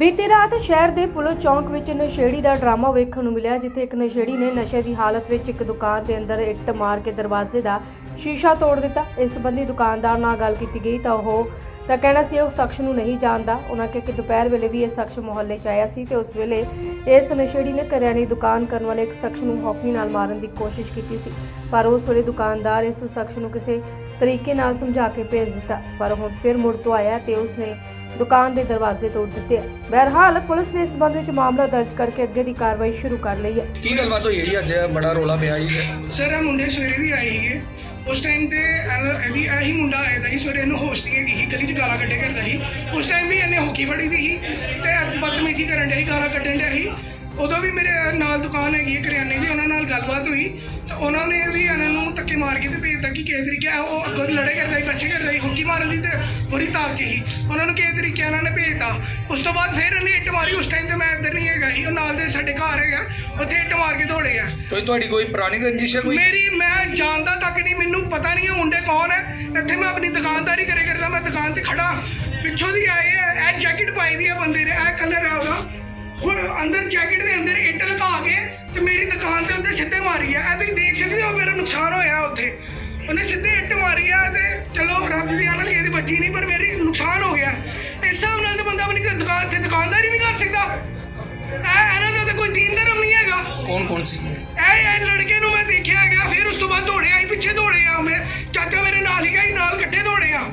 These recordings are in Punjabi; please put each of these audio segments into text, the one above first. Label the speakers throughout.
Speaker 1: ਬੀਤੀ ਰਾਤ ਸ਼ਹਿਰ ਦੇ ਪੁਲਿਸ ਚੌਂਕ ਵਿੱਚ ਨਸ਼ੇੜੀ ਦਾ ਡਰਾਮਾ ਵੇਖਣ ਨੂੰ ਮਿਲਿਆ, ਜਿੱਥੇ ਇੱਕ ਨਸ਼ੇੜੀ ਨੇ ਨਸ਼ੇ ਦੀ ਹਾਲਤ ਵਿੱਚ ਇੱਕ ਦੁਕਾਨ ਦੇ ਅੰਦਰ ਇੱਟ ਮਾਰ ਕੇ ਦਰਵਾਜ਼ੇ ਦਾ ਸ਼ੀਸ਼ਾ ਤੋੜ ਦਿੱਤਾ। ਇਸ ਸੰਬੰਧੀ ਦੁਕਾਨਦਾਰ ਨਾਲ ਗੱਲ ਕੀਤੀ ਗਈ ਤਾਂ ਉਹ ਤਾਂ ਕਹਿਣਾ ਸੀ, ਉਹ ਸ਼ਖਸ ਨੂੰ ਨਹੀਂ ਜਾਣਦਾ। ਉਹਨਾਂ ਕਿਹਾ ਕਿ ਦੁਪਹਿਰ ਵੇਲੇ ਵੀ ਇਹ ਸ਼ਖਸ ਮੁਹੱਲੇ 'ਚ ਆਇਆ ਸੀ ਤੇ ਉਸ ਵੇਲੇ ਇਸ ਨਸ਼ੇੜੀ ਨੇ ਕਰਿਆਨੇ ਦੁਕਾਨ ਕਰਨ ਵਾਲੇ ਇੱਕ ਸ਼ਖਸ ਨੂੰ ਹੌਕੀ ਨਾਲ ਮਾਰਨ ਦੀ ਕੋਸ਼ਿਸ਼ ਕੀਤੀ ਸੀ, ਪਰ ਉਸ ਵੇਲੇ ਦੁਕਾਨਦਾਰ ਇਸ ਸ਼ਖਸ ਨੂੰ ਕਿਸੇ ਤਰੀਕੇ ਨਾਲ ਸਮਝਾ ਕੇ ਭੇਜ ਦਿੱਤਾ। ਪਰ ਹੁਣ ਫਿਰ ਮੁੜ ਤੋਂ ਆਇਆ ਤੇ ਉਸਨੇ ਦੁਕਾਨ ਦੇ ਦਰਵਾਜ਼ੇ ਤੋੜ ਦਿੱਤੇ ਆ। ਬਹਰਹਾਲ ਪੁਲਿਸ ਨੇ ਇਸ ਸੰਬੰਧ ਵਿੱਚ ਮਾਮਲਾ ਦਰਜ ਕਰਕੇ ਅੱਗੇ ਦੀ ਕਾਰਵਾਈ ਸ਼ੁਰੂ ਕਰ ਲਈ ਹੈ।
Speaker 2: ਕੀ ਗੱਲਬਾਤ ਹੋਈ ਜਿਹੜੀ ਅੱਜ ਬੜਾ ਰੋਲਾ ਪਿਆ ਜੀ?
Speaker 3: ਸਰ ਇਹ ਮੁੰਡੇ ਸਵੇਰੇ ਵੀ ਆਏ ਸੀਗੇ। ਉਸ ਟਾਈਮ ਤੇ ਇਹ- ਇਹਦੀ ਇਹੀ ਮੁੰਡਾ ਆਇਆ ਦਾ ਸੀ ਸਵੇਰੇ ਇਹਨੂੰ ਹੋਸਟਿੰਗ ਹੈਗੀ ਸੀ ਗਲੀ 'ਚ ਗਾਲਾਂ ਕੱਢੇ ਕਰਦਾ ਸੀ। ਉਸ ਟਾਈਮ ਵੀ ਇਹਨੇ ਹੋਕੀ ਫੜੀ ਦੀ ਸੀ ਤੇ ਬਦਤਮੀਜ਼ੀ ਕਰਨ ਡਿਆ ਸੀ ਗਾਲਾਂ ਕੱਢਣ ਡਿਆ ਸੀ। ਉਦੋਂ ਵੀ ਮੇਰੇ ਨਾਲ ਦੁਕਾਨ ਹੈਗੀ ਹੈ ਕਰਿਆਨੇ ਦੀ ਉਹਨਾਂ ਨਾਲ ਗੱਲਬਾਤ ਹੋਈ। ਤਾਂ ਉਹਨਾਂ ਨੇ ਵੀ ਇਹਨਾਂ ਨੂੰ ਧੱਕੇ ਮਾਰ ਕੇ ਤੇ ਭੇਜਤਾ ਕਿ ਕਿਸੇ ਤਰੀਕੇ ਉਹ ਅੱਗੋਂ ਲੜੇ ਕਰਦਾ ਸੀ ਪਿੱਛੇ ਕਰਦਾ ਸੀ ਹੋਕੀ ਮਾਰਨ ਦੀ ਤੇ ਬੜੀ ਤਾਕਤ ਸੀ। ਉਹਨਾਂ ਨੂੰ ਕਿਸੇ ਤਰੀਕੇ ਇਹਨਾਂ ਨੇ ਭੇਜਤਾ ਉਸ ਤੋਂ ਬਾਅਦ ਫਿਰ ਇਹਨੇ ਇੱਟ ਮਾਰੀ ਉਸ ਟਾਈਮ ਤੇ ਮੈਂ ਇੱਧਰ ਨਹੀਂ ਹੈਗਾ ਸੀ ਉਹ ਨਾਲ ਦੇ ਸਾਡੇ ਘਰ ਹੈਗਾ ਉੱਥੇ ਇੱਟ ਮਾਰ ਕੇ ਦੌੜੇ ਆ।
Speaker 2: ਕੋਈ ਤੁਹਾਡੀ ਕੋਈ ਪੁਰਾਣੀ ਰੰਜਿਸ਼ ਹੈ ਕੋਈ?
Speaker 3: ਮੇਰੀ ਮੈਂ ਜਾਣਦਾ ਤੱਕ ਨਹੀਂ ਮੈਨੂੰ ਪਤਾ ਨਹੀਂ ਇਹ ਮੁੰਡੇ ਕੌਣ ਹੈ। ਇੱਥੇ ਮੈਂ ਆਪਣੀ ਦੁਕਾਨਦਾਰੀ ਕਰੇ ਕਰਦਾ ਮੈਂ ਦੁਕਾਨ ਤੇ ਖੜਾ ਪਿੱਛੋਂ ਦੀ ਆਏ ਹੈ ਇਹ ਜੈਕਟ ਪਾਈ ਦੀ ਹੈ ਬੰਦੇ ਨੇ ਇਹ ਕਲਰ ਹੈ ਉਹਦਾ। ਹੁਣ ਅੰਦਰ ਜੈਕਟ ਦੇ ਅੰਦਰ ਇੱਟ ਲਗਾ ਕੇ ਤੇ ਮੇਰੀ ਦੁਕਾਨ ਦੇ ਅੰਦਰ ਸਿੱਧੇ ਮਾਰੀ ਹੈ ਇਹ ਤੁਸੀਂ ਦੇਖ ਸਕਦੇ ਹੋ ਮੇਰਾ ਨੁਕਸਾਨ ਹੋਇਆ ਉੱਥੇ। ਉਹਨੇ ਸਿੱਧੇ ਇੱਟ ਮਾਰੀ ਆ ਤੇ ਚਲੋ ਰੱਬ ਦੀ ਆਨਲ ਇਹਦੀ ਬੱਚੀ ਨਹੀਂ ਪਰ ਮੇਰੀ ਨੁਕਸਾਨ ਹੋ ਗਿਆ। ਇਸ ਹਿਸਾਬ ਨਾਲ ਤਾਂ ਬੰਦਾ ਆਪਣੀ ਦੁਕਾਨ ਤੇ ਦੁਕਾਨਦਾਰੀ ਨਹੀਂ ਕਰ ਸਕਦਾ। ਇਹ ਇਹਨਾਂ ਦਾ ਤਾਂ ਕੋਈ ਦੀਨ ਧਰਮ ਨਹੀਂ ਹੈਗਾ।
Speaker 2: ਕੌਣ ਕੌਣ ਸੀ?
Speaker 3: ਇਹ ਇਹ ਲੜਕੇ ਨੂੰ ਮੈਂ ਦੇਖਿਆ ਗਿਆ ਫਿਰ ਉਸ ਤੋਂ ਬਾਅਦ ਦੌੜਿਆ ਹੀ ਪਿੱਛੇ ਦੌੜੇ ਆ ਮੈਂ। ਚਾਚਾ ਮੇਰੇ ਨਾਲ ਹੀ ਗਿਆ ਸੀ ਨਾਲ ਇਕੱਠੇ ਦੌੜੇ ਆ।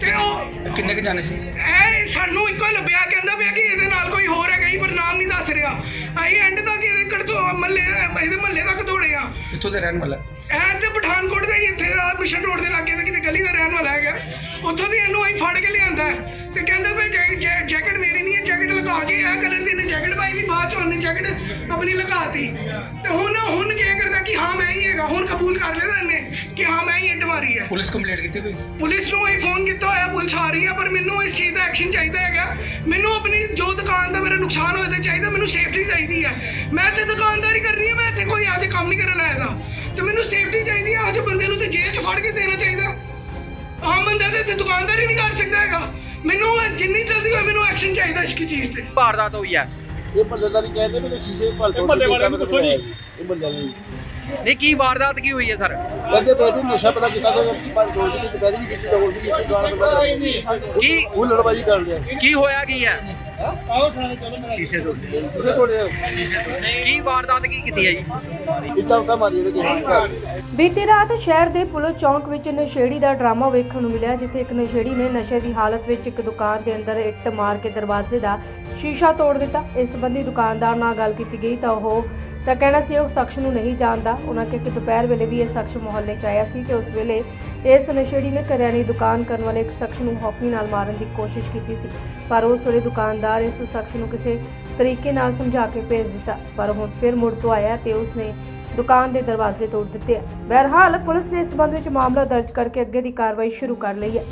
Speaker 3: ਤੇ ਉਹ
Speaker 2: ਕਿੰਨੇ ਕ ਜਾਣੇ ਸੀ?
Speaker 3: ਇਹ ਸਾਨੂੰ ਇੱਕੋ ਹੀ ਲੱਭਿਆ ਕਹਿੰਦਾ ਪਿਆ ਕਿ ਇਹਦੇ ਨਾਲ ਕੋਈ ਹੋਰ ਹੈਗਾ ਹੀ ਪਰ ਨਾਮ ਨਹੀਂ ਦੱਸ ਰਿਹਾ। ਅਸੀਂ ਐਂਡ ਤੱਕ ਇਹਦੇ ਕੜਤੋਂ ਮੱਲੇ ਇਹਦੇ ਮੱਲੇ ਤੱਕ ਦੌੜੇ ਆ।
Speaker 2: ਕਿੱਥੋਂ ਦੇ ਰਹਿਣ ਵਾਲਾ
Speaker 3: ਇਹ ਤੇ ਪਠਾਨਕੋਟ ਦਾ ਹੀ ਇੱਥੇ ਦਾ ਮਿਸ਼ਨ ਰੋਡ ਦੇ ਲਾਗੇ ਤੇ ਕਿਤੇ ਗਲੀ ਦਾ ਰਹਿਣ ਵਾਲਾ ਹੈਗਾ। ਉੱਥੋਂ ਦੀ ਇਹਨੂੰ ਅਸੀਂ ਫੜ ਕੇ ਲਿਆਂਦਾ। ਤੇ ਕਹਿੰਦਾ ਵੀ ਜੈਕਟ ਮੇਰੀ ਨਹੀਂ ਲਗਾ ਕੇ ਇਹ ਕਲਰ ਦੀ ਇਹਨੇ ਜੈਕਟ ਪਾਈ ਦੀ ਬਾਅਦ ਚ ਉਹਨੇ ਜੈਕਟ ਆਪਣੀ ਲਗਾਤੀ। ਤੇ ਹੁਣ ਹੁਣ ਕੀ ਕਰਦਾ ਕਿ ਹਾਂ ਮੈਂ ਹੀ ਹੈਗਾ ਹੁਣ ਕਬੂਲ ਕਰ ਲਿਆ ਇਹਨੇ ਕਿ ਹਾਂ ਮੈਂ ਹੀ ਇੱਟ ਮਾਰੀ ਹੈ।
Speaker 2: ਪੁਲਿਸ ਕੰਪਲੇਂਟ ਕੀਤੀ ਕੋਈ?
Speaker 3: ਪੁਲਿਸ ਨੂੰ ਇਹ ਫੋਨ ਕੀਤਾ ਹੋਇਆ ਪੁਲਿਸ ਆ ਰਹੀ ਹੈ ਪਰ ਮੈਨੂੰ ਇਸ ਚੀਜ਼ ਦਾ ਐਕਸ਼ਨ ਚਾਹੀਦਾ ਹੈਗਾ। ਮੈਨੂੰ ਆਪਣੀ ਜੋ ਦੁਕਾਨ ਦਾ ਮੇਰਾ ਨੁਕਸਾਨ ਹੋਇਆ ਤੇ ਚਾਹੀਦਾ ਮੈਨੂੰ ਸੇਫਟੀ ਚਾਹੀਦੀ ਹੈ। ਮੈਂ ਤੇ ਦੁਕਾਨਦਾਰੀ ਕਰਨੀ ਹੈ ਮੈਂ ਇੱਥੇ ਕੋਈ ਅੱਜ ਕੰਮ ਨਹੀਂ ਕਰਨ ਆਇਆ ਦਾ ਤੇ ਮੈਨੂੰ ਸੇਫਟੀ ਚਾਹੀਦੀ ਹੈ ਅੱਜ ਬੰਦੇ ਨੂੰ ਤੇ ਜੇਲ੍ਹ 'ਚ ਫੜ ਕੇ ਦੇਣਾ ਚਾਹੀਦਾ। ਆਮ ਬੰਦਾ ਤੇ ਦੁਕਾਨਦਾਰੀ ਨਹੀਂ ਕਰ ਸਕਦਾ ਹੈਗਾ। ਮੈਨੂੰ ਇਹ ਜਿੰਨੀ ਜਲਦੀ ਹੋਏ ਮੈਨੂੰ ਐਕਸ਼ਨ ਚਾਹੀਦਾ ਇਸ ਕੀ ਚੀਜ਼ ਤੇ।
Speaker 2: ਵਾਰਦਾਤ ਹੋਈ ਹੈ।
Speaker 4: ਇਹ ਮੱਲੇ ਦਾ ਨਹੀਂ ਕਹਿੰਦੇ ਵੀ ਸ਼ੀਸ਼ੇ ਭਲ ਤੋਂ ਮੱਲੇ ਵਾਲੇ ਨੂੰ ਪੁੱਛੋ ਜੀ। ਇਹ ਮੱਲੇ ਵਾਲੇ
Speaker 2: ਨਹੀਂ ਕੀ ਵਾਰਦਾਤ ਕੀ ਹੋਈ ਹੈ ਸਰ?
Speaker 4: ਕਹਿੰਦੇ ਬੇਬੀ ਨਸ਼ਾ ਪਤਾ ਕੀਤਾ ਤਾਂ ਭਲ ਤੋਂ ਦੀ ਦੁਪਹਿਰੀ ਵੀ ਕੀਤੀ ਤਾਂ ਹੋਰ ਵੀ ਕੀਤੀ ਗਾਲ ਬੰਦਾ
Speaker 2: ਕੀ
Speaker 4: ਉਹ ਲੜਵਾਈ ਕਰ ਲਿਆ।
Speaker 2: ਕੀ ਹੋਇਆ ਕੀ ਹੈ?
Speaker 4: ਸ਼ੀਸ਼ੇ ਤੋੜੇ
Speaker 1: ਕੀ ਵਾਰਦਾਤ ਕੀ ਕੀਤੀ ਹੈ ਜੀ?
Speaker 4: ਇੱਟਾਂ ਉੱਟਾਂ ਮਾਰੀ ਇਹਦੇ ਕਿਸੇ
Speaker 1: ਬੀਤੀ ਰਾਤ ਸ਼ਹਿਰ ਦੇ ਪੁਲਿਸ ਚੌਂਕ ਵਿੱਚ ਨਸ਼ੇੜੀ ਦਾ ਡਰਾਮਾ ਵੇਖਣ ਨੂੰ ਮਿਲਿਆ ਜਿੱਥੇ ਇੱਕ ਨਸ਼ੇੜੀ ਨੇ ਨਸ਼ੇ ਦੀ ਹਾਲਤ ਵਿੱਚ ਇੱਕ ਦੁਕਾਨ ਦੇ ਅੰਦਰ ਇੱਟ ਮਾਰ ਕੇ ਦਰਵਾਜ਼ੇ ਦਾ ਸ਼ੀਸ਼ਾ ਤੋੜ ਦਿੱਤਾ। ਇਸ ਸੰਬੰਧੀ ਦੁਕਾਨਦਾਰ ਨਾਲ ਗੱਲ ਕੀਤੀ ਗਈ ਤਾਂ ਉਹ ਤਾਂ ਕਹਿਣਾ ਸੀ ਉਹ ਸ਼ਖਸ ਨੂੰ ਨਹੀਂ ਜਾਣਦਾ। ਉਹਨਾਂ ਕਿਹਾ ਕਿ ਦੁਪਹਿਰ ਵੇਲੇ ਵੀ ਇਹ ਸ਼ਖਸ ਮੁਹੱਲੇ 'ਚ ਆਇਆ ਸੀ ਤੇ ਉਸ ਵੇਲੇ ਇਸ ਨਸ਼ੇੜੀ ਨੇ ਕਰਿਆਨੇ ਦੀ ਦੁਕਾਨ ਕਰਨ ਵਾਲੇ ਇੱਕ ਸ਼ਖਸ ਨੂੰ ਹੌਕੀ ਨਾਲ ਮਾਰਨ ਦੀ ਕੋਸ਼ਿਸ਼ ਕੀਤੀ ਸੀ, ਪਰ ਉਸ ਵੇਲੇ ਦੁਕਾਨਦਾਰ ਇਸ ਸ਼ਖਸ ਨੂੰ ਕਿਸੇ ਤਰੀਕੇ ਨਾਲ ਸਮਝਾ ਕੇ ਭੇਜ ਦਿੱਤਾ, ਪਰ ਹੁਣ ਫਿਰ ਮੁੜ ਤੋਂ ਆਇਆ ਤੇ ਉਸਨੇ ਦੁਕਾਨ ਦੇ ਦਰਵਾਜ਼ੇ ਤੋੜ ਦਿੱਤੇ। ਆ ਪੁਲਿਸ ਨੇ ਇਸ ਸੰਬੰਧ ਵਿੱਚ ਮਾਮਲਾ ਦਰਜ ਕਰਕੇ ਅੱਗੇ ਦੀ ਕਾਰਵਾਈ ਸ਼ੁਰੂ ਕਰ ਲਈ ਹੈ।